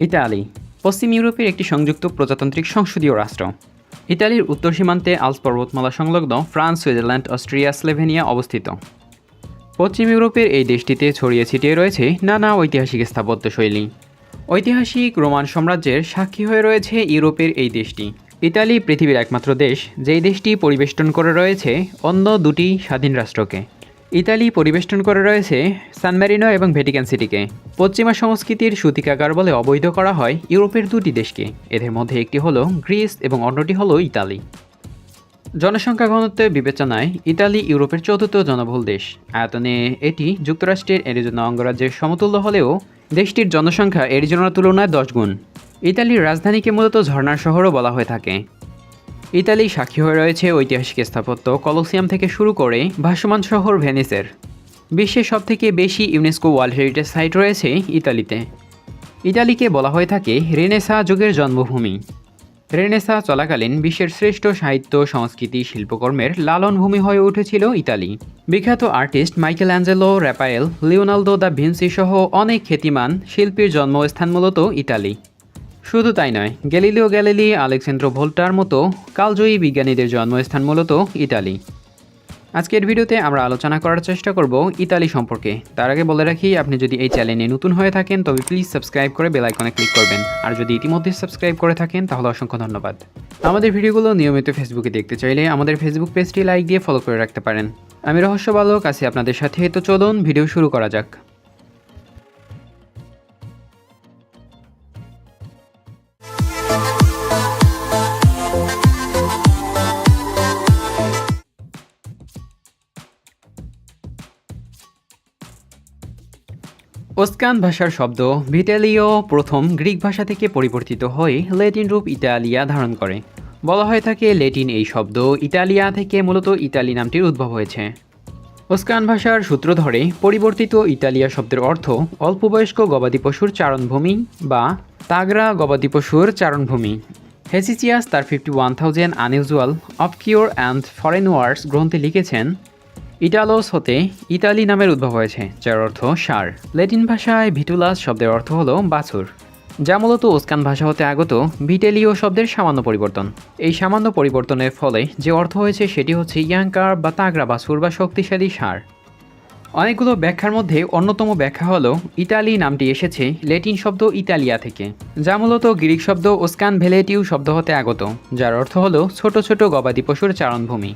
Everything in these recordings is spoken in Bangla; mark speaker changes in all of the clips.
Speaker 1: ইতালি, পশ্চিম ইউরোপের একটি সংযুক্ত প্রজাতান্ত্রিক সংসদীয় রাষ্ট্র। ইতালির উত্তর সীমান্তে আলস পর্বতমালা সংলগ্ন ফ্রান্স, সুইজারল্যান্ড, অস্ট্রিয়া, স্লেভেনিয়া অবস্থিত। পশ্চিম ইউরোপের এই দেশটিতে ছড়িয়ে ছিটিয়ে রয়েছে নানা ঐতিহাসিক স্থাপত্যশৈলী ঐতিহাসিক রোমান সাম্রাজ্যের সাক্ষী হয়ে রয়েছে ইউরোপের এই দেশটি। ইতালি পৃথিবীর একমাত্র দেশ, যেই দেশটি পরিবেষ্টন করে রয়েছে অন্য দুটি স্বাধীন রাষ্ট্রকে। ইতালি পরিবেষ্টন করে রয়েছে সান ম্যারিনো এবং ভ্যাটিকান সিটিকে পশ্চিমা সংস্কৃতির সূতিকাগার বলে অবৈধ করা হয় ইউরোপের দুটি দেশকে। এদের মধ্যে একটি হলো গ্রিস এবং অন্যটি হলো ইতালি। জনসংখ্যা ঘনত্বের বিবেচনায় ইতালি ইউরোপের চতুর্থ জনবহুল দেশ। আয়তনে এটি যুক্তরাষ্ট্রের এরিজোনা অঙ্গরাজ্যের সমতুল্য হলেও দেশটির জনসংখ্যা এরিজোনার তুলনায় দশ গুণ। ইতালির রাজধানীকে মূলত ঝর্ণার শহরও বলা হয়ে থাকে। ইতালি সাক্ষী হয়ে রয়েছে ঐতিহাসিক স্থাপত্য কলোসিয়াম থেকে শুরু করে ভাসমান শহর ভেনিসের। বিশ্বের সবথেকে বেশি ইউনেস্কো ওয়ার্ল্ড হেরিটেজ সাইট রয়েছে ইতালিতে। ইতালিকে বলা হয়ে থাকে রেনেসা যুগের জন্মভূমি। রেনেসা চলাকালীন বিশ্বের শ্রেষ্ঠ সাহিত্য, সংস্কৃতি, শিল্পকর্মের লালনভূমি হয়ে উঠেছিল ইতালি। বিখ্যাত artist Michelangelo Raphael Leonardo da Vinci সহ অনেক খ্যাতিমান শিল্পীর জন্মস্থান মূলত ইতালি। শুধু তাই নয়, গ্যালিলিও গ্যালিলি, আলেকসেন্দ্রো ভোল্টার মতো কালজয়ী বিজ্ঞানীদের জন্মস্থান মূলত ইতালি। আজকের ভিডিওতে আমরা আলোচনা করার চেষ্টা করব ইতালি সম্পর্কে। তার আগে বলে রাখি, আপনি যদি এই চ্যানেলে নতুন হয়ে থাকেন, তবে প্লিজ সাবস্ক্রাইব করে বেল আইকনে ক্লিক করবেন। আর যদি ইতিমধ্যে সাবস্ক্রাইব করে থাকেন, তাহলে অসংখ্য ধন্যবাদ। আমাদের ভিডিওগুলো নিয়মিত ফেসবুকে দেখতে চাইলে আমাদের ফেসবুক পেজটি লাইক দিয়ে ফলো করে রাখতে পারেন। আমি রহস্য বালক আছি আপনাদের সাথে। তো চলুন, ভিডিও শুরু করা যাক। ওস্কান ভাষার শব্দ ভিটেলিও প্রথম গ্রিক ভাষা থেকে পরিবর্তিত হয়ে ল্যাটিন রূপ ইতালিয়া ধারণ করে। বলা হয়ে থাকে ল্যাটিন এই শব্দ ইতালিয়া থেকে মূলত ইতালি নামটির উদ্ভব হয়েছে। ওস্কান ভাষার সূত্র ধরে, পরিবর্তিত ইতালিয়া শব্দের অর্থ অল্পবয়স্ক গবাদি পশুর চারণভূমি বা তাগরা গবাদি পশুর চারণভূমি। হেসিচিয়াস তার fifty one thousand unusual obscure and foreign words গ্রন্থে লিখেছেন ইটালোস হতে ইতালি নামের উদ্ভব হয়েছে, যার অর্থ সার। ল্যাটিন ভাষায় ভিটুলাস শব্দের অর্থ হল বাছুর, যা মূলত ওস্কান ভাষা হতে আগত ভিটেলিও শব্দের সামান্য পরিবর্তন। এই সামান্য পরিবর্তনের ফলে যে অর্থ হয়েছে সেটি হচ্ছে ইয়াঙ্কার বা তাগরা বাছুর বা শক্তিশালী সার। অনেকগুলো ব্যাখ্যার মধ্যে অন্যতম ব্যাখ্যা হলো, ইতালি নামটি এসেছে ল্যাটিন শব্দ ইতালিয়া থেকে, যা মূলত গ্রিক শব্দ ওস্কান ভেলেটিউ শব্দ হতে আগত, যার অর্থ হলো ছোট ছোট গবাদি পশুর চারণভূমি।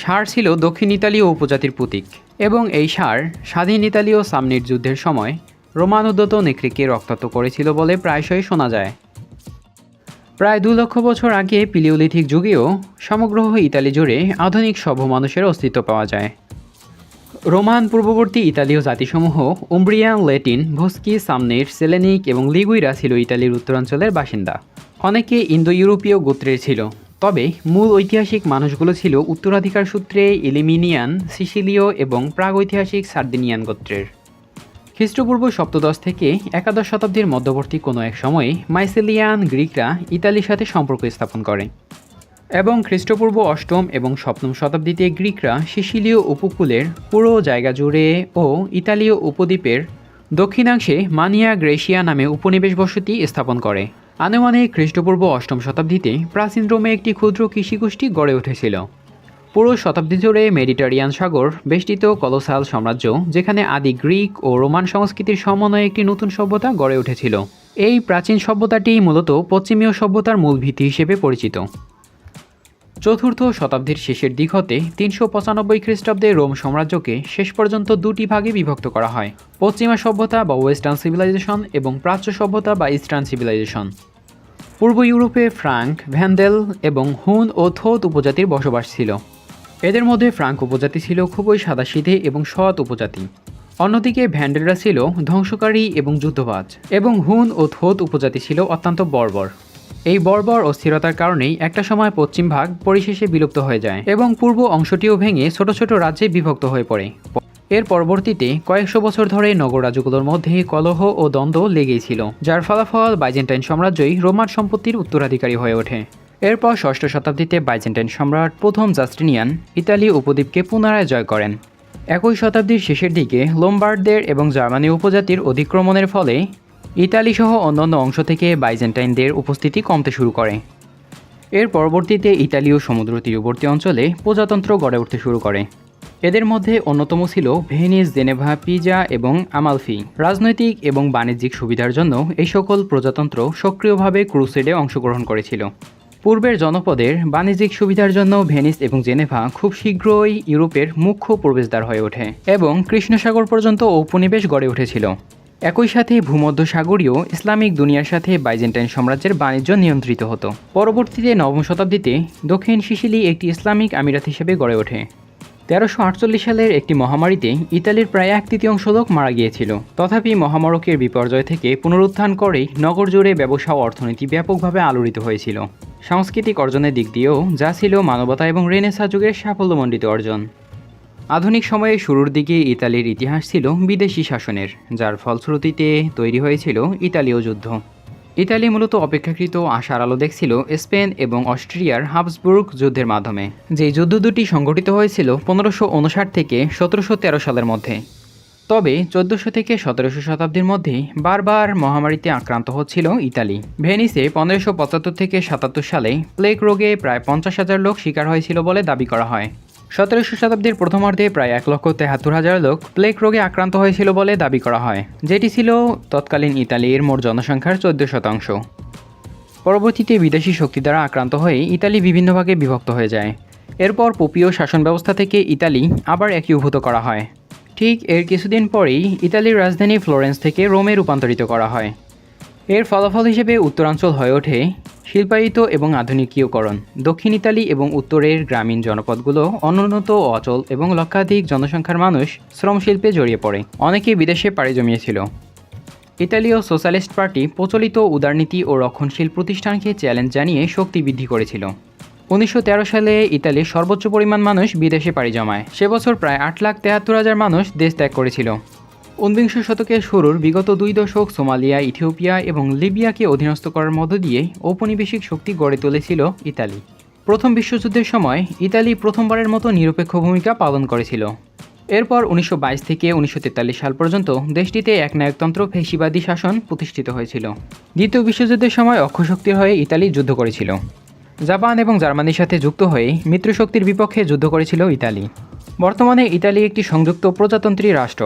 Speaker 1: সার ছিল দক্ষিণ ইতালীয় উপজাতির প্রতীক এবং এই সার স্বাধীন ইতালীয় সামনির যুদ্ধের সময় রোমান উদ্যত নেকড়েকে রক্তাক্ত করেছিল বলে প্রায়শই শোনা যায়। প্রায় দু লক্ষ বছর আগে পিলিওলিথিক যুগেও সমগ্র ইতালি জুড়ে আধুনিক সভ্য মানুষের অস্তিত্ব পাওয়া যায়। রোমান পূর্ববর্তী ইতালীয় জাতিসমূহ উমব্রিয়ান লেটিন ভস্কি, সামনের, সেলেনিক এবং লিগুইরা ছিল ইতালির উত্তরাঞ্চলের বাসিন্দা। অনেকে ইন্দো ইউরোপীয় গোত্রের ছিল। তবে মূল ঐতিহাসিক মানুষগুলো ছিল উত্তরাধিকার সূত্রে এলিমিনিয়ান, সিসিলীয় এবং প্রাগৈতিহাসিক সার্দিনিয়ান গোত্রের। খ্রিস্টপূর্ব সপ্তদশ থেকে একাদশ শতাব্দীর মধ্যবর্তী কোনো এক সময়ে মাইসেলিয়ান গ্রিকরা ইতালির সাথে সম্পর্ক স্থাপন করে এবং খ্রিস্টপূর্ব অষ্টম এবং সপ্তম শতাব্দীতে গ্রিকরা সিসিলীয় উপকূলের পুরো জায়গা জুড়ে ও ইতালীয় উপদ্বীপের দক্ষিণাংশে মানিয়া গ্রেশিয়া নামে উপনিবেশ বসতি স্থাপন করে। আনুমানিক খ্রিস্টপূর্ব অষ্টম শতাব্দীতে প্রাচীন রোমে একটি ক্ষুদ্র কৃষিগোষ্ঠী গড়ে উঠেছিল। পুরো শতাব্দী জুড়ে মেডিটারিয়ান সাগর বেষ্টিত কলোসাল সাম্রাজ্য, যেখানে আদি গ্রিক ও রোমান সংস্কৃতির সমন্বয়ে একটি নতুন সভ্যতা গড়ে উঠেছিল। এই প্রাচীন সভ্যতাটি মূলত পশ্চিমীয় সভ্যতার মূল ভিত্তি হিসেবে পরিচিত। চতুর্থ শতাব্দীর শেষের দিক হতে তিনশো পঁচানব্বই খ্রিস্টাব্দে রোম সাম্রাজ্যকে শেষ পর্যন্ত দুটি ভাগে বিভক্ত করা হয়, পশ্চিমা সভ্যতা বা ওয়েস্টার্ন সিভিলাইজেশন এবং প্রাচ্য সভ্যতা বা ইস্টার্ন সিভিলাইজেশন। পূর্ব ইউরোপে ফ্রাঙ্ক, ভ্যান্ডেল এবং হুন ও থোত উপজাতির বসবাস ছিল। এদের মধ্যে ফ্রাঙ্ক উপজাতি ছিল খুবই সাদাসিধে এবং সৎ উপজাতি। অন্যদিকে ভ্যান্ডেলরা ছিল ধ্বংসকারী এবং যুদ্ধবাজ এবং হুন ও থোত উপজাতি ছিল অত্যন্ত বর্বর। এই বর্বর অস্থিরতার কারণেই একটা সময় পশ্চিম ভাগ পরিশেষে বিলুপ্ত হয়ে যায় এবং পূর্ব অংশটিও ভেঙে ছোট ছোট রাজ্যে বিভক্ত হয়ে পড়ে। এর পরবর্তীতে কয়েকশো বছর ধরে নগররাজ্যগুলোর মধ্যে কলহ ও দ্বন্দ্ব লেগেই ছিল, যার ফলাফল বাইজেন্টাইন সাম্রাজ্যই রোমান সম্পত্তির উত্তরাধিকারী হয়ে ওঠে। এরপর ষষ্ঠ শতাব্দীতে বাইজেন্টাইন সম্রাট প্রথম জাস্টিনিয়ান ইতালি উপদ্বীপকে পুনরায় জয় করেন। একই শতাব্দীর শেষের দিকে লোমবার্ডদের এবং জার্মানি উপজাতির অধিক্রমণের ফলে ইতালি সহ অন্যান্য অংশ থেকে বাইজেন্টাইনদের উপস্থিতি কমতে শুরু করে। এর পরবর্তীতে ইতালীয় সমুদ্র তীরবর্তী অঞ্চলে প্রজাতন্ত্র গড়ে উঠতে শুরু করে। এদের মধ্যে অন্যতম ছিল ভেনিস, জেনেভা, পিজা এবং আমালফি। রাজনৈতিক এবং বাণিজ্যিক সুবিধার জন্য এই সকল প্রজাতন্ত্র সক্রিয়ভাবে ক্রুসেডে অংশগ্রহণ করেছিল। পূর্বের জনপদের বাণিজ্যিক সুবিধার জন্য ভেনিস এবং জেনেভা খুব শীঘ্রই ইউরোপের মুখ্য প্রবেশদ্বার হয়ে ওঠে এবং কৃষ্ণসাগর পর্যন্ত ঔপনিবেশ গড়ে উঠেছিল। একই সাথে ভূমধ্যসাগরীয় ইসলামিক দুনিয়ার সাথে বাইজেন্টাইন সাম্রাজ্যের বাণিজ্য নিয়ন্ত্রিত হতো। পরবর্তীতে নবম শতাব্দীতে দক্ষিণ সিসিলি একটি ইসলামিক আমিরাত হিসেবে গড়ে ওঠে। তেরোশো আটচল্লিশ সালের একটি মহামারীতে ইতালির প্রায় এক তৃতীয়াংশ লোক মারা গিয়েছিল। তথাপি মহামারকের বিপর্যয় থেকে পুনরুত্থান করেই নগর জুড়ে ব্যবসা ও অর্থনীতি ব্যাপকভাবে আলোড়িত হয়েছিল। সাংস্কৃতিক অর্জনের দিক দিয়েও যা ছিল মানবতা এবং রেনেসা যুগের সাফল্যমণ্ডিত অর্জন। আধুনিক সময়ে শুরুর দিকে ইতালির ইতিহাস ছিল বিদেশি শাসনের, যার ফলশ্রুতিতে তৈরি হয়েছিল ইতালীয় যুদ্ধ। ইতালি মূলত অপেক্ষাকৃত আশার আলো দেখছিল স্পেন এবং অস্ট্রিয়ার হাবসবুর্গ যুদ্ধের মাধ্যমে, যে যুদ্ধ দুটি সংঘটিত হয়েছিল পনেরোশো উনষাট থেকে সতেরোশো তেরো সালের মধ্যে। তবে চোদ্দোশো থেকে সতেরোশো শতাব্দীর মধ্যে বারবার মহামারীতে আক্রান্ত হচ্ছিল ইতালি। ভেনিসে পনেরোশো পঁচাত্তর থেকে সাতাত্তর সালে প্লেগ রোগে প্রায় পঞ্চাশ হাজার লোক শিকার হয়েছিল বলে দাবি করা হয়। সতেরোশো শতাব্দীর প্রথমার্ধে প্রায় এক লক্ষ তেহাত্তর হাজার লোক প্লেগ রোগে আক্রান্ত হয়েছিল বলে দাবি করা হয়, যেটি ছিল তৎকালীন ইতালির মোট জনসংখ্যার চোদ্দ শতাংশ। পরবর্তীতে বিদেশি শক্তি দ্বারা আক্রান্ত হয়ে ইতালি বিভিন্ন ভাগে বিভক্ত হয়ে যায়। এরপর পোপীয় শাসন ব্যবস্থা থেকে ইতালি আবার একীভূত করা হয়। ঠিক এর কিছুদিন পরেই ইতালির রাজধানী ফ্লোরেন্স থেকে রোমে রূপান্তরিত করা হয়। এর ফলাফল হিসেবে উত্তরাঞ্চল হয়ে ওঠে শিল্পায়িত এবং আধুনিকীয়করণ। দক্ষিণ ইতালি এবং উত্তরের গ্রামীণ জনপদগুলো অনুন্নত, অচল এবং লক্ষাধিক জনসংখ্যার মানুষ শ্রমশিল্পে জড়িয়ে পড়ে। অনেকেই বিদেশে পাড়ি জমিয়েছিল। ইতালীয় সোশ্যালিস্ট পার্টি প্রচলিত উদারনীতি ও রক্ষণশীল প্রতিষ্ঠানকে চ্যালেঞ্জ জানিয়ে শক্তি বৃদ্ধি করেছিল। উনিশশো তেরো সালে ইতালির সর্বোচ্চ পরিমাণ মানুষ বিদেশে পাড়ি জমায়। সে বছর প্রায় আট লাখ তেহাত্তর হাজার মানুষ দেশ ত্যাগ করেছিল। ঊনবিংশ শতকের শুরুর বিগত দুই দশক সোমালিয়া, ইথিওপিয়া এবং লিবিয়াকে অধীনস্থ করার মধ্য দিয়ে ঔপনিবেশিক শক্তি গড়ে তুলেছিল ইতালি। প্রথম বিশ্বযুদ্ধের সময় ইতালি প্রথমবারের মতো নিরপেক্ষ ভূমিকা পালন করেছিল। এরপর উনিশশো বাইশ থেকে উনিশশো তেতাল্লিশ সাল পর্যন্ত দেশটিতে একনায়কতন্ত্র ফেসিবাদী শাসন প্রতিষ্ঠিত হয়েছিল। দ্বিতীয় বিশ্বযুদ্ধের সময় অক্ষশক্তির হয়ে ইতালি যুদ্ধ করেছিল। জাপান এবং জার্মানির সাথে যুক্ত হয়ে মিত্রশক্তির বিপক্ষে যুদ্ধ করেছিল ইতালি। বর্তমানে ইতালি একটি সংযুক্ত প্রজাতন্ত্রী রাষ্ট্র।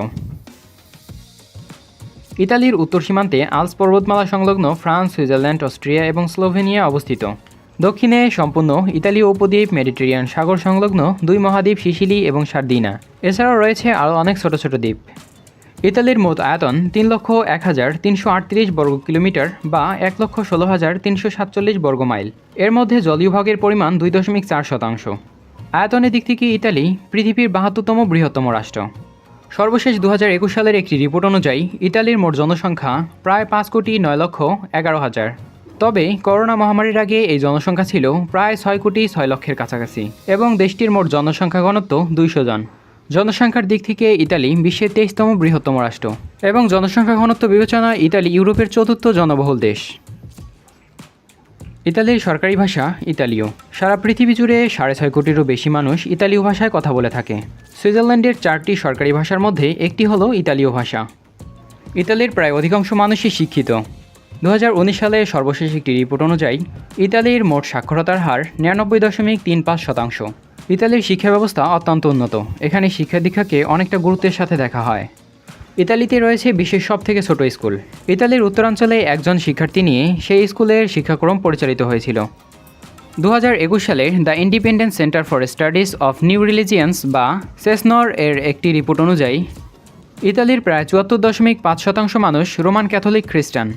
Speaker 1: ইতালির উত্তর সীমান্তে আলস পর্বতমালা সংলগ্ন ফ্রান্স, সুইজারল্যান্ড, অস্ট্রিয়া এবং স্লোভেনিয়া অবস্থিত। দক্ষিণে সম্পূর্ণ ইতালীয় উপদ্বীপ মেডিটেরিয়ান সাগর সংলগ্ন দুই মহাদ্বীপ সিসিলি এবং সার্দিনা। এছাড়াও রয়েছে আরও অনেক ছোট ছোট দ্বীপ। ইতালির মোট আয়তন তিন লক্ষ এক হাজার তিনশো আটত্রিশ বর্গ কিলোমিটার বা এক লক্ষ ষোলো হাজার তিনশো সাতচল্লিশ বর্গ মাইল। এর মধ্যে জলীয় ভাগের পরিমাণ দুই দশমিক চার শতাংশ। আয়তনের দিক থেকে ইতালি পৃথিবীর বাহাত্তরতম বৃহত্তম রাষ্ট্র। সর্বশেষ দু হাজার একুশ সালের একটি রিপোর্ট অনুযায়ী ইতালির মোট জনসংখ্যা প্রায় পাঁচ কোটি নয় লক্ষ এগারো হাজার। তবে করোনা মহামারীর আগে এই জনসংখ্যা ছিল প্রায় ছয় কোটি ছয় লক্ষের কাছাকাছি এবং দেশটির মোট জনসংখ্যা ঘনত্ব দুইশো জন। জনসংখ্যার দিক থেকে ইতালি বিশ্বের তেইশতম বৃহত্তম রাষ্ট্র এবং জনসংখ্যা ঘনত্ব বিবেচনায় ইতালি ইউরোপের চতুর্থ জনবহুল দেশ। ইতালির সরকারি ভাষা ইতালীয়। সারা পৃথিবী জুড়ে সাড়ে ছয় কোটিরও বেশি মানুষ ইতালীয় ভাষায় কথা বলে থাকে। সুইজারল্যান্ডের চারটি সরকারি ভাষার মধ্যে একটি হলো ইতালীয় ভাষা। ইতালির প্রায় অধিকাংশ মানুষই শিক্ষিত। দু হাজার উনিশ সালে সর্বশেষ একটি রিপোর্ট অনুযায়ী, ইতালির মোট সাক্ষরতার হার নিরানব্বই দশমিক তিন পাঁচ শতাংশ। ইতালির শিক্ষা ব্যবস্থা অত্যন্ত উন্নত। এখানে শিক্ষা দীক্ষাকে অনেকটা গুরুত্বের সাথে দেখা হয়। ইতালিতে রয়েছে বিশ্বের সব থেকে ছোট স্কুল। ইতালির উত্তরাঞ্চলে একজন শিক্ষার্থী নিয়ে সেই স্কুলের শিক্ষাক্রম পরিচালিত হয়েছিল। দু হাজার একুশ সালে the independent centre for studies of new religions বা সেসনর এর একটি রিপোর্ট অনুযায়ী, ইতালির প্রায় চুয়াত্তর দশমিক পাঁচ শতাংশ মানুষ রোমান ক্যাথলিক খ্রিস্টান।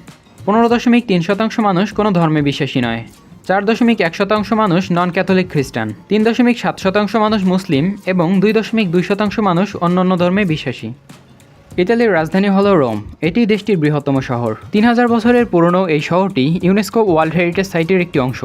Speaker 1: পনেরো দশমিক তিন শতাংশ মানুষ কোনো ধর্মে বিশ্বাসী নয়। চার দশমিক এক শতাংশ মানুষ নন ক্যাথলিক খ্রিস্টান। তিন দশমিক সাত শতাংশ মানুষ মুসলিম এবং দুই দশমিক দুই শতাংশ মানুষ অন্যান্য ধর্মে বিশ্বাসী। ইতালির রাজধানী হল রোম। এটি দেশটির বৃহত্তম শহর। তিন হাজার বছরের পুরনো এই শহরটি ইউনেস্কো ওয়ার্ল্ড হেরিটেজ সাইটের একটি অংশ।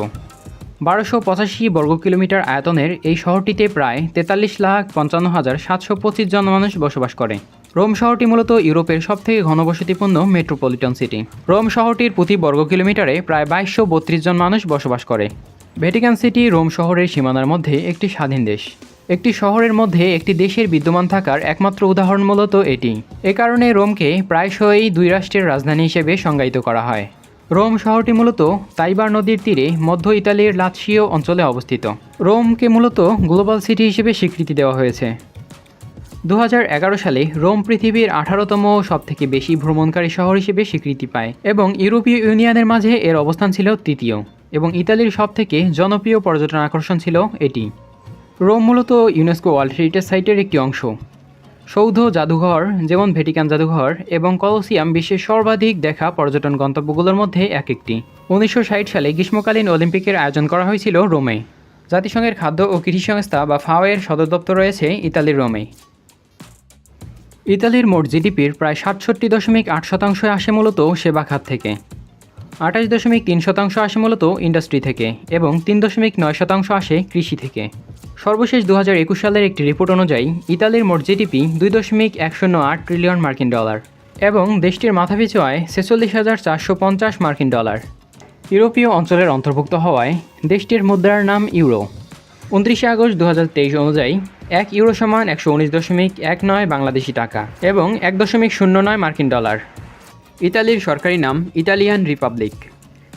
Speaker 1: বারোশো পঁচাশি বর্গ কিলোমিটার আয়তনের এই শহরটিতে প্রায় তেতাল্লিশ লাখ পঞ্চান্ন হাজার সাতশো পঁচিশ জন মানুষ বসবাস করে। রোম শহরটি মূলত ইউরোপের সবথেকে ঘনবসতিপূর্ণ মেট্রোপলিটন সিটি। রোম শহরটির প্রতি বর্গ কিলোমিটারে প্রায় বাইশশো বত্রিশ জন মানুষ বসবাস করে। ভ্যাটিকান সিটি রোম শহরের সীমানার মধ্যে একটি স্বাধীন দেশ।
Speaker 2: একটি শহরের মধ্যে একটি দেশের বিদ্যমান থাকার একমাত্র উদাহরণ মূলত এটি। এ কারণে রোমকে প্রায়শই দুই রাষ্ট্রের রাজধানী হিসেবে সংজ্ঞায়িত করা হয়। রোম শহরটি মূলত তাইবার নদীর তীরে মধ্য ইতালির লাৎসিও অঞ্চলে অবস্থিত। রোমকে মূলত গ্লোবাল সিটি হিসেবে স্বীকৃতি দেওয়া হয়েছে। দু হাজার এগারো সালে রোম পৃথিবীর আঠারোতম সবথেকে বেশি ভ্রমণকারী শহর হিসেবে স্বীকৃতি পায় এবং ইউরোপীয় ইউনিয়নের মাঝে এর অবস্থান ছিল তৃতীয় এবং ইতালির সবথেকে জনপ্রিয় পর্যটন আকর্ষণ ছিল এটি। রোম মূলত ইউনেস্কো ওয়ার্ল্ড হেরিটেজ সাইটের একটি অংশ। সৌধ, জাদুঘর, যেমন ভেটিকান জাদুঘর এবং কলোসিয়াম বিশ্বের সর্বাধিক দেখা পর্যটন গন্তব্যগুলোর মধ্যে এক একটি। উনিশশো ষাট সালে গ্রীষ্মকালীন অলিম্পিকের আয়োজন করা হয়েছিল রোমে। জাতিসংঘের খাদ্য ও কৃষি সংস্থা বা ফাওয়ের সদর দপ্তর রয়েছে ইতালির রোমে। ইতালির মোট জিডিপির প্রায় সাতষট্টি দশমিক আট শতাংশ আসে মূলত সেবা খাত থেকে। আঠাশ দশমিক তিন শতাংশ আসে মূলত ইন্ডাস্ট্রি থেকে এবং তিন দশমিক নয় শতাংশ আসে কৃষি থেকে। সর্বশেষ দু হাজার একুশ সালের একটি রিপোর্ট অনুযায়ী, ইতালির মোট জিডিপি দুই দশমিক আট ট্রিলিয়ন মার্কিন ডলার এবং দেশটির মাথাপিছু আয় ছেচল্লিশ হাজার চারশো পঞ্চাশ মার্কিন ডলার ইউরোপীয় অঞ্চলের অন্তর্ভুক্ত হওয়ায় দেশটির মুদ্রার নাম ইউরো। উনত্রিশে আগস্ট দু হাজার তেইশ অনুযায়ী, এক ইউরো সমান একশো উনিশ দশমিক এক নয় বাংলাদেশি টাকা এবং এক দশমিক শূন্য নয় মার্কিন ডলার ইতালির সরকারি নাম ইতালিয়ান রিপাবলিক।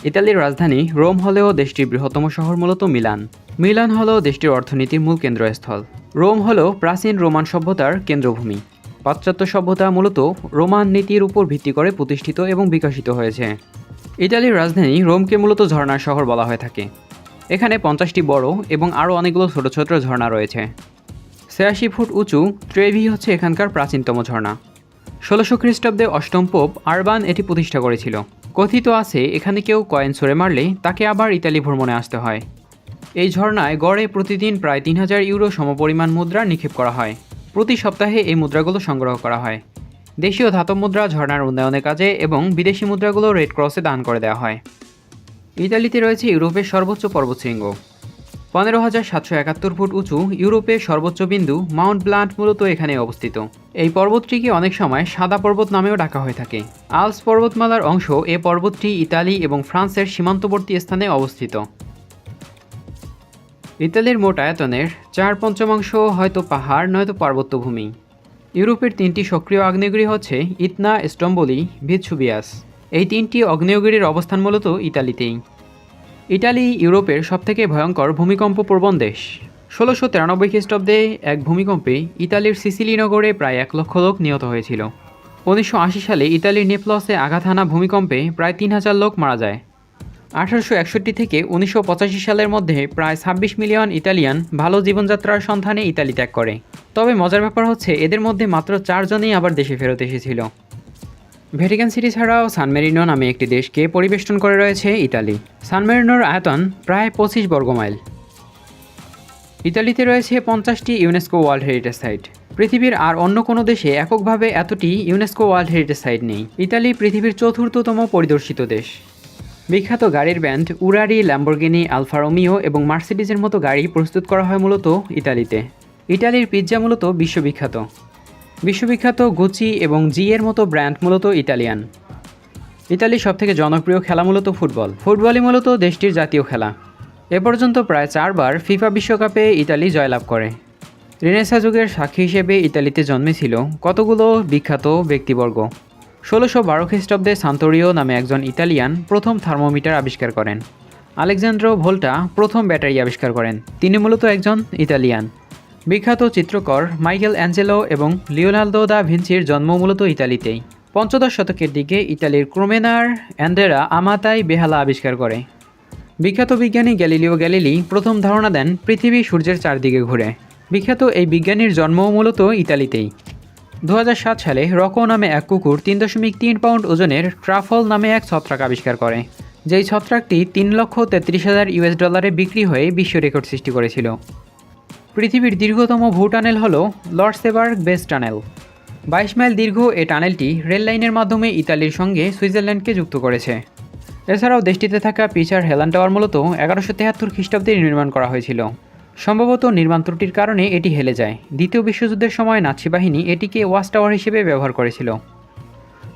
Speaker 2: ইতালির রাজধানী রোম হলেও দেশটির বৃহত্তম শহর মূলত মিলান। মিলান হল দেশটির অর্থনীতির মূল কেন্দ্রস্থল। রোম হল প্রাচীন রোমান সভ্যতার কেন্দ্রভূমি। পাশ্চাত্য সভ্যতা মূলত রোমান নীতির উপর ভিত্তি করে প্রতিষ্ঠিত এবং বিকশিত হয়েছে। ইতালির রাজধানী রোমকে মূলত ঝর্ণার শহর বলা হয়ে থাকে। এখানে পঞ্চাশটি বড় এবং আরও অনেকগুলো ছোট ছোট ঝর্ণা রয়েছে। ছিয়াশি ফুট উঁচু ট্রেভি হচ্ছে এখানকার প্রাচীনতম ঝর্ণা। ষোলোশো খ্রিস্টাব্দে অষ্টম পোপ আরবান এটি প্রতিষ্ঠা করেছিল। কথিত আছে, এখানে কেউ কয়েন সরে মারলে তাকে আবার ইতালি ভ্রমণে আসতে হয়। এই ঝর্ণায় গড়ে প্রতিদিন প্রায় তিন হাজার ইউরো সমপরিমাণ মুদ্রা নিক্ষেপ করা হয়। প্রতি সপ্তাহে এই মুদ্রাগুলো সংগ্রহ করা হয়। দেশীয় ধাতব মুদ্রা ঝর্ণার উন্নয়নের কাজে এবং বিদেশি মুদ্রাগুলো রেড ক্রসে দান করে দেওয়া হয়। ইতালিতে রয়েছে ইউরোপের সর্বোচ্চ পর্বতশৃঙ্গ। পনেরো হাজার সাতশো একাত্তর ফুট উঁচু ইউরোপের সর্বোচ্চ বিন্দু মাউন্ট ব্লান্ট মূলত এখানে অবস্থিত। এই পর্বতটিকে অনেক সময় সাদা পর্বত নামেও ডাকা হয়ে থাকে। আলস পর্বতমালার অংশ এ পর্বতটি ইতালি এবং ফ্রান্সের সীমান্তবর্তী স্থানে অবস্থিত। ইতালির মোট আয়তনের চার পঞ্চমাংশ হয়তো পাহাড়, নয়তো পার্বত্যভূমি। ইউরোপের তিনটি সক্রিয় আগ্নেয়গিরি হচ্ছে ইতনা স্টম্বলি ভিৎসুবিয়াস এই তিনটি আগ্নেয়গিরির অবস্থান মূলত ইতালিতেই। ইটালি ইউরোপের সবথেকে ভয়ঙ্কর ভূমিকম্প প্রবণ দেশ। ষোলোশো তিরানব্বই খ্রিস্টাব্দে এক ভূমিকম্পে ইতালির সিসিলি নগরে প্রায় এক লক্ষ লোক নিহত হয়েছিল। উনিশশো আশি সালে ইতালির নেপলসে আঘাত হানা ভূমিকম্পে প্রায় তিন হাজার লোক মারা যায়। আঠারোশো একষট্টি থেকে উনিশশো পঁচাশি সালের মধ্যে প্রায় ছাব্বিশ মিলিয়ন ইতালিয়ান ভালো জীবনযাত্রার সন্ধানে ইতালি ত্যাগ করে। তবে মজার ব্যাপার হচ্ছে, এদের মধ্যে মাত্র চারজনই আবার দেশে ফেরত এসেছিল। ভ্যাটিকান সিটি ছাড়াও সানমেরিনো নামে একটি দেশকে পরিবেষ্টন করে রয়েছে ইতালি। সানমেরিনোর আয়তন প্রায় পঁচিশ বর্গমাইল। ইতালিতে রয়েছে পঞ্চাশটি ইউনেস্কো ওয়ার্ল্ড হেরিটেজ সাইট। পৃথিবীর আর অন্য কোনো দেশে এককভাবে এতটি ইউনেস্কো ওয়ার্ল্ড হেরিটেজ সাইট নেই। ইতালি পৃথিবীর চতুর্থতম পরিদর্শিত দেশ। বিখ্যাত গাড়ির ব্যান্ড উরারি, ল্যাম্বরগিনি, আলফা রোমিও এবং মার্সিডিজের মতো গাড়ি প্রস্তুত করা হয় মূলত ইতালিতে। ইটালির পিৎজা মূলত বিশ্ববিখ্যাত। বিশ্ববিখ্যাত গুচি এবং জি এর মতো ব্র্যান্ড মূলত ইতালিয়ান। ইতালির সবথেকে জনপ্রিয় খেলা মূলত ফুটবল। ফুটবলই মূলত দেশটির জাতীয় খেলা। এ পর্যন্ত প্রায় চারবার ফিফা বিশ্বকাপে ইতালি জয়লাভ করে। রেনেসা যুগের সাক্ষী হিসেবে ইতালিতে জন্মেছিল কতগুলো বিখ্যাত ব্যক্তিবর্গ? ষোলোশো বারো খ্রিস্টাব্দে সান্তোরিও নামে একজন ইতালিয়ান প্রথম থার্মোমিটার আবিষ্কার করেন। আলেকজান্ড্রো ভোল্টা প্রথম ব্যাটারি আবিষ্কার করেন। তিনি মূলত একজন ইতালিয়ান। বিখ্যাত চিত্রকর মাইকেল অ্যাঞ্জেলো এবং লিওনার্দো দা ভিঞ্চির জন্ম মূলত ইতালিতেই। পঞ্চদশ শতকের দিকে ইতালির ক্রোমেনার অ্যান্ডেরা আমাতাই বেহালা আবিষ্কার করে। বিখ্যাত বিজ্ঞানী গ্যালিলিও গ্যালিলি প্রথম ধারণা দেন পৃথিবী সূর্যের চারদিকে ঘুরে। বিখ্যাত এই বিজ্ঞানীর জন্মও মূলত ইতালিতেই। দু হাজার সাত সালে রকো নামে এক কুকুর তিন দশমিক তিন পাউন্ড ওজনের ট্রাফল নামে এক ছত্রাক আবিষ্কার করে, যেই ছত্রাকটি তিন লক্ষ তেত্রিশ হাজার ইউএস ডলারে বিক্রি হয়ে বিশ্ব রেকর্ড সৃষ্টি করেছিল। পৃথিবীর দীর্ঘতম ভূ টানেল হল লর্ডসেবার্গ বেস টানেল। বাইশ মাইল দীর্ঘ এই টানেলটি রেল লাইনের মাধ্যমে ইতালির সঙ্গে সুইজারল্যান্ডকে যুক্ত করেছে। এছাড়াও দেশটিতে থাকা পিচার হেলান টাওয়ার মূলত এগারোশো তেহাত্তর খ্রিস্টাব্দে নির্মাণ করা হয়েছিল। সম্ভবত নির্মাণ ত্রুটির কারণে এটি হেলে যায়। দ্বিতীয় বিশ্বযুদ্ধের সময় নাৎসি বাহিনী এটিকে ওয়াচ টাওয়ার হিসেবে ব্যবহার করেছিল।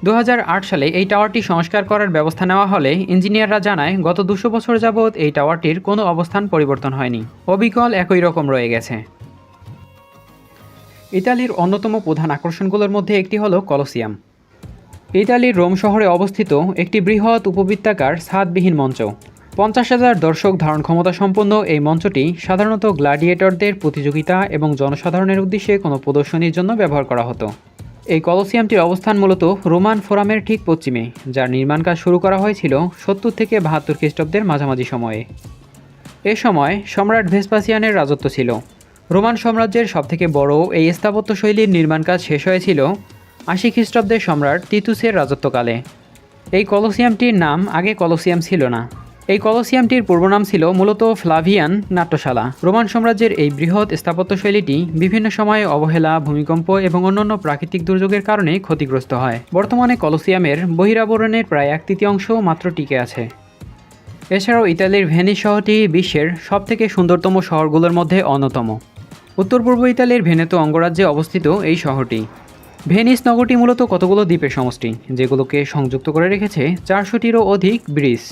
Speaker 2: দু হাজার আট সালে এই টাওয়ারটি সংস্কার করার ব্যবস্থা নেওয়া হলে ইঞ্জিনিয়াররা জানায়, গত দুশো বছর যাবৎ এই টাওয়ারটির কোনো অবস্থান পরিবর্তন হয়নি। অবিকল একই রকম রয়ে গেছে। ইতালির অন্যতম প্রধান আকর্ষণগুলোর মধ্যে একটি হলো কলোসিয়াম। ইতালির রোম শহরে অবস্থিত একটি বৃহৎ উপবৃত্তাকার ছাদবিহীন মঞ্চ। পঞ্চাশ হাজার দর্শক ধারণ ক্ষমতা সম্পন্ন এই মঞ্চটি সাধারণত গ্লাডিয়েটরদের প্রতিযোগিতা এবং জনসাধারণের উদ্দেশ্যে কোনো প্রদর্শনীর জন্য ব্যবহার করা হতো। এই কলোসিয়ামটির অবস্থান মূলত রোমান ফোরামের ঠিক পশ্চিমে, যার নির্মাণ কাজ শুরু করা হয়েছিল সত্তর থেকে বাহাত্তর খ্রিস্টাব্দের মাঝামাঝি সময়ে। এ সময় সম্রাট ভেসপাসিয়ানের রাজত্ব ছিল। রোমান সাম্রাজ্যের সবথেকে বড় এই স্থাপত্য শৈলীর নির্মাণ কাজ শেষ হয়েছিল আশি খ্রিস্টাব্দের সম্রাট তিতুসের রাজত্বকালে। এই কলোসিয়ামটির নাম আগে কলোসিয়াম ছিল না। এই কলোসিয়ামটির পূর্বনাম ছিল মূলত ফ্লাভিয়ান নাট্যশালা। রোমান সাম্রাজ্যের এই বৃহৎ স্থাপত্য শৈলীটি বিভিন্ন সময়ে অবহেলা, ভূমিকম্প এবং অন্যান্য প্রাকৃতিক দুর্যোগের কারণে ক্ষতিগ্রস্ত হয়। বর্তমানে কলোসিয়ামের বহিরাবরণের প্রায় এক তৃতীয়াংশ মাত্র টিকে আছে। এছাড়াও ইতালির ভেনিস শহরটি বিশ্বের সবথেকে সুন্দরতম শহরগুলোর মধ্যে অন্যতম। উত্তর পূর্ব ইতালির ভেনেতো অঙ্গরাজ্যে অবস্থিত এই শহরটি। ভেনিস নগরটি মূলত কতগুলো দ্বীপের সমষ্টি, যেগুলোকে সংযুক্ত করে রেখেছে চারশোটিরও অধিক ব্রিজ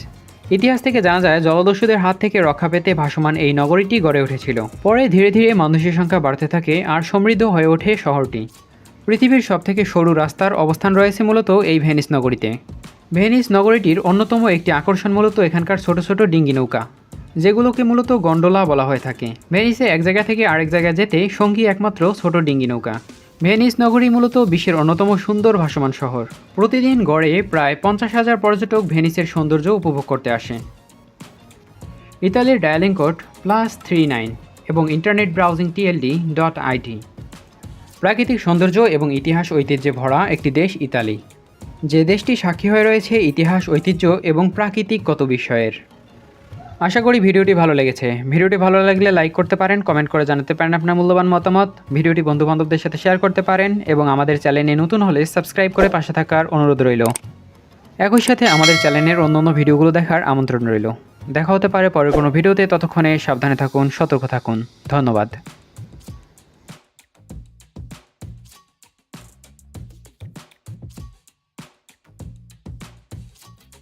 Speaker 2: ইতিহাস থেকে জানা যায়, জলদস্যুদের হাত থেকে রক্ষা পেতে ভাসমান এই নগরীটি গড়ে উঠেছিল। পরে ধীরে ধীরে মানুষের সংখ্যা বাড়তে থাকে আর সমৃদ্ধ হয়ে ওঠে শহরটি। পৃথিবীর সবথেকে সরু রাস্তার অবস্থান রয়েছে মূলত এই ভেনিস নগরীতে। ভেনিস নগরীটির অন্যতম একটি আকর্ষণ মূলত এখানকার ছোট ছোট ডিঙ্গি নৌকা, যেগুলোকে মূলত গন্ডোলা বলা হয়ে থাকে। ভেনিসে এক জায়গা থেকে আরেক জায়গায় যেতে সঙ্গী একমাত্র ছোট ডিঙ্গি নৌকা। ভেনিস নগরী মূলত বিশ্বের অন্যতম সুন্দর ভাসমান শহর। প্রতিদিন গড়ে প্রায় পঞ্চাশ হাজার পর্যটক ভেনিসের সৌন্দর্য উপভোগ করতে আসেন। ইতালির dialling code plus three nine এবং internet browsing TLD dot IT প্রাকৃতিক সৌন্দর্য এবং ইতিহাস ঐতিহ্যে ভরা একটি দেশ ইতালি। যে দেশটি সাক্ষী হয়ে রয়েছে ইতিহাস, ঐতিহ্য এবং প্রাকৃতিক কত বিষয়ের। আশা করি ভিডিওটি ভালো লেগেছে। ভিডিওটি ভালো লাগলে লাইক করতে পারেন, কমেন্ট করে জানাতে পারেন আপনার মূল্যবান মতামত। ভিডিওটি বন্ধুবান্ধবদের সাথে শেয়ার করতে পারেন এবং আমাদের চ্যানেলে নতুন হলে সাবস্ক্রাইব করে পাশে থাকার অনুরোধ রইল। একই সাথে আমাদের চ্যানেলের অন্য অন্য ভিডিওগুলো দেখার আমন্ত্রণ রইল। দেখা হতে পারে পরের কোনো ভিডিওতে, ততক্ষণে সাবধানে থাকুন, সতর্ক থাকুন। ধন্যবাদ।